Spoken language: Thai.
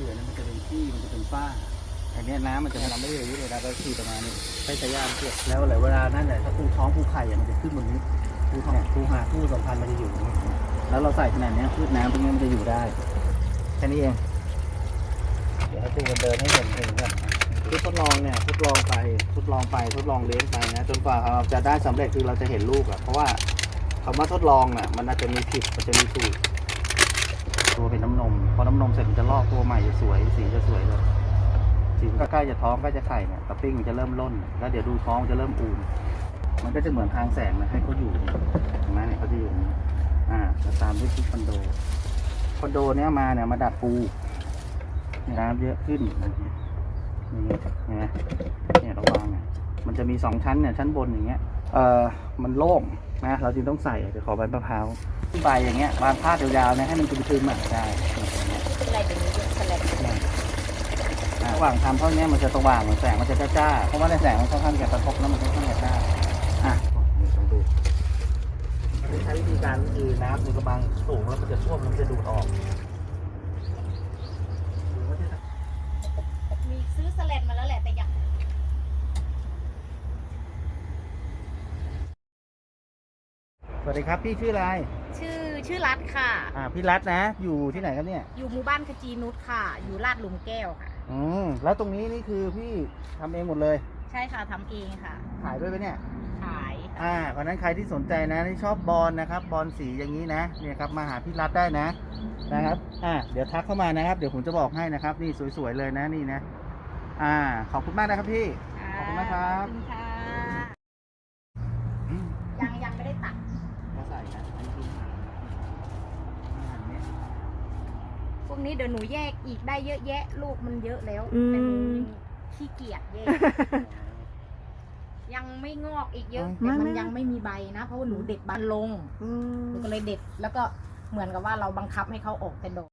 เหลืองๆเนี่ยมันจะเป็นขี้มันจะเป็นฝ้าอันเนี้ยน้ำมันจะทำไม่ได้เลยนะก็คือประมาณนี้ใช้สายยางเทียบแล้วหลายเวลานั่นแหละถ้าปูท้องปูไข่อะมันจะขึ้นบนนี้ปูท้องปูหาปูสัมพันธ์มันจะอยู่ตรงนี้แล้วเราใส่ขนาดเนี้ยพืชน้ำพวกนี้มันจะอยู่ได้แค่นี้เองเดี๋ยวให้ตูมันเดินให้เห็นถึงก่อนคือทดลองเนี่ยทดลองไปทดลองไปทดลองเลี้ยงไปนะจนกว่าเราจะได้สำเร็จคือเราจะเห็นลูกอะเพราะว่าคำว่าทดลองน่ะมันอาจจะมีผิดมันจะมีถูก ตัวเป็นน้ำนม พอน้ำนมเสร็จมันจะลอกตัวใหม่จะสวย สีจะสวยเลยสีก็ใกล้จะท้องใกล้จะไข่เนี่ยตะปิ้งมันจะเริ่มล่น แล้วเดี๋ยวดูท้องมันจะเริ่มอูน มันก็จะเหมือนทางแสงนะให้เขาอยู่เห็นไหมเนี่ยเขาจะอยู่อ่างนี้อ่าจะตามด้วยชุดคอนโด คอนโดเนี้ยมาเนี่ยมาดัดปูน้ำเยอะขึ้นนี่นี่นะเนี่ยระวังเนี่ยมันจะมีสองชั้นเนี่ยชั้นบนอย่างเงี้ย เอ่อมันโล่งนะเราจึงต้องใส่เดี๋ยวขอใบมะพร้าวใบอย่างเงี้ยบานพาดยาวๆเนี่ยให้มันซึมๆอะได้อย่างเงี้ยอะไรเป็นนี้สลัดอะระหว่างทำเท่านี้มันจะสว่างแสงมันจะจ้าๆเพราะว่าในแสงมันค่อนข้างจะกระทบแล้วมันค่อนข้างจะจ้าอะนี่ลองดูใช้วิธีการคือน้ำในกระบังสูงแล้วมันจะท่วมแล้วมันจะดูดออกดูว่าจะ มีซื้อสลัดมาแล้วแหละแต่ยัง สวัสดีครับพี่ชื่ออะไรชื่อชื่อรัฐค่ะ อ่าพี่รัตน์นะ อยู่ที่ไหนครับเนี่ยอยู่หมู่บ้านขจีนุชค่ะ อยู่ลาดหลุมแก้วค่ะ อืมแล้วตรงนี้นี่คือพี่ทำเองหมดเลย ใช่ค่ะทำเองค่ะ ขายด้วยไหมเนี่ย ขายค่ะอ่าเพราะฉะนั้นใครที่สนใจนะที่ชอบบอลนะครับบอลสีอย่างนี้นะเนี่ยครับมาหาพี่รัตน์ได้นะนะครับอ่าเดี๋ยวทักเข้ามานะครับ เดี๋ยวผมจะบอกให้นะครับ นี่สวยๆเลยนะนี่นะ อ่า ขอบคุณมากนะครับพี่ ขอบคุณมากครับ ขอบคุณค่ะยังยังไม่ได้ตัด เขาใส่นะอันนี้คืออาหารเนี่ย พวก นี้เดี๋ยวหนูแยกอีกได้เยอะแยะ ลูกมันเยอะแล้วอืมแต่หนูขี้เกียจแยก ยังไม่งอกอีกเยอะไม่แต่มันไม่ยังไม่มีใบนะ เพราะว่าหนูเด็ดบานลง อืหนูมก็เลยเด็ด แล้วก็เหมือนกับว่าเราบังคับให้เขาออกแต่ดอก